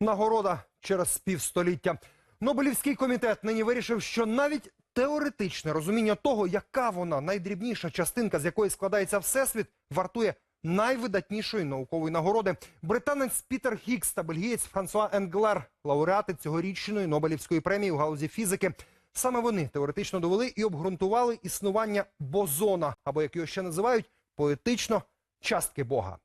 Нагорода через півстоліття. Нобелівський комітет нині вирішив, що навіть теоретичне розуміння того, яка вона найдрібніша частинка, з якої складається всесвіт, вартує найвидатнішої наукової нагороди. Британець Пітер Гікс та бельгієць Франсуа Енглер, лауреати цьогорічної Нобелівської премії у галузі фізики. Саме вони теоретично довели і обґрунтували існування бозона, або як його ще називають, поетично частки Бога.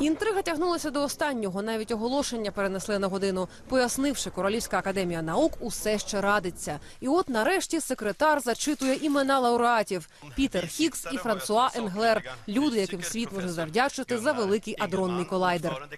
Інтрига тягнулася до останнього. Навіть оголошення перенесли на годину, пояснивши, Королівська академія наук усе ще радиться. І от нарешті секретар зачитує імена лауреатів: Пітер Хікс і Франсуа Енглер, люди, яким світ може завдячити за великий адронний колайдер.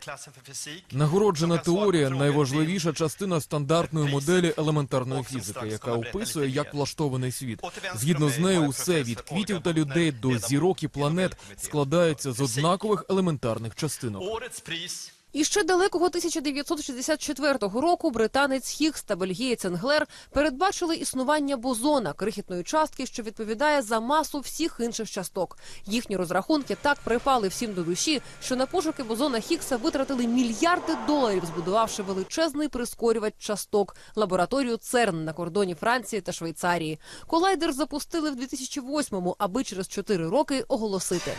Нагороджена теорія найважливіша частина стандартної моделі елементарної фізики, яка описує, як влаштований світ. Згідно з нею, усе від квітів та людей до зірок і планет складається з однакових елементарних Årets pris І ще далекого 1964 року британець Хіггс та бельгієць Енглер передбачили існування бозона, крихітної частки, що відповідає за масу всіх інших часток. Їхні розрахунки так припали всім до душі, що на пошуки бозона Хіггса витратили мільярди доларів, збудувавши величезний прискорювач часток лабораторію ЦЕРН на кордоні Франції та Швейцарії. Колайдер запустили в 2008-му, аби через 4 роки оголосити.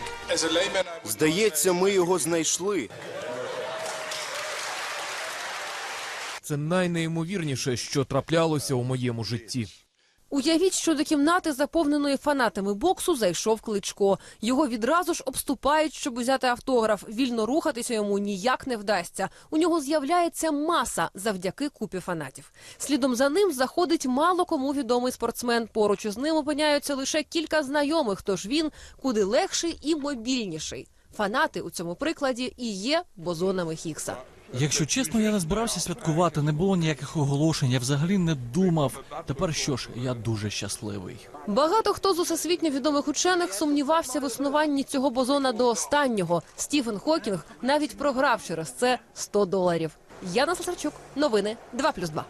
Здається, ми його знайшли. Це найнеймовірніше, що траплялося у моєму житті. Уявіть, що до кімнати, заповненої фанатами боксу, зайшов кличко. Його відразу ж обступають, щоб узяти автограф. Вільно рухатися йому ніяк не вдасться. У нього з'являється маса завдяки купі фанатів. Слідом за ним заходить мало кому відомий спортсмен. Поруч із ним опиняються лише кілька знайомих. Тож він куди легший і мобільніший. Фанати у цьому прикладі і є бозонами Хіггса. Якщо чесно, я не збирався святкувати, не було ніяких оголошень, я взагалі не думав. Тепер що ж, я дуже щасливий. Багато хто з усесвітньо відомих учених сумнівався в існуванні цього бозона до останнього. Стівен Хокінг навіть програв через це 100 доларів. Яна Сасарчук, новини 2+,2.